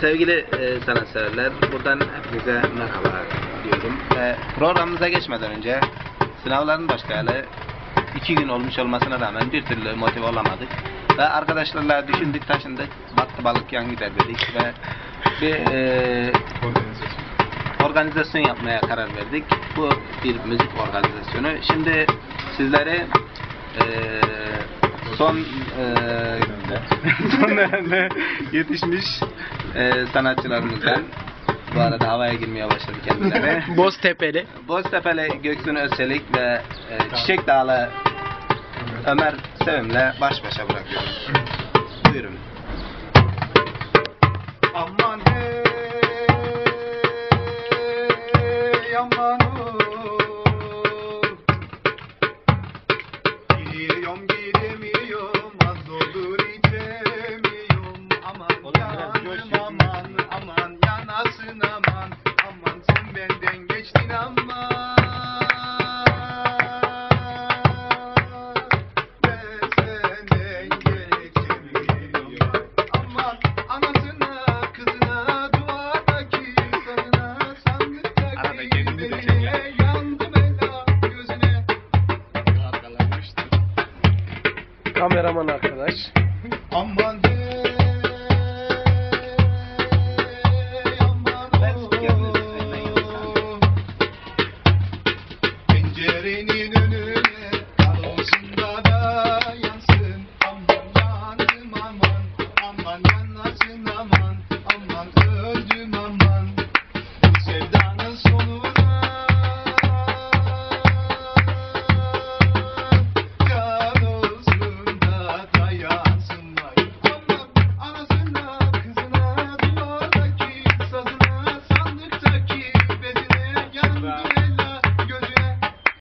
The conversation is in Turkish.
sevgili e, sanatseverler, buradan hepinize merhaba diyorum. Ve programımıza geçmeden önce sınavların başlayalı iki gün olmuş olmasına rağmen bir türlü motive olamadık. Ve arkadaşlarla düşündük taşındık, battı balık yan gider dedik ve bir e, organizasyon yapmaya karar verdik. Bu bir müzik organizasyonu. Şimdi sizlere e, son e, son dönemde yetişmiş e, sanatçılarımızdan bu arada havaya girmeye başladı kendileri. Boztepe'li. Boztepe'li Göksun Özçelik ve e, Çiçek Dağlı Ömer Sevim'le baş başa bırakıyoruz. Buyurun. Aman hey aman Gidiyorum gidemiyorum aman Aman sen benden geçtin aman Ben senden geçemiyorum Aman anasına kızına duadaki kadına sandıktaki beline yandım ela gözüne Kameraman arkadaş. Aman hey Evrenin önüne Karosunda da yansın. Aman yandım aman Aman yanasın aman.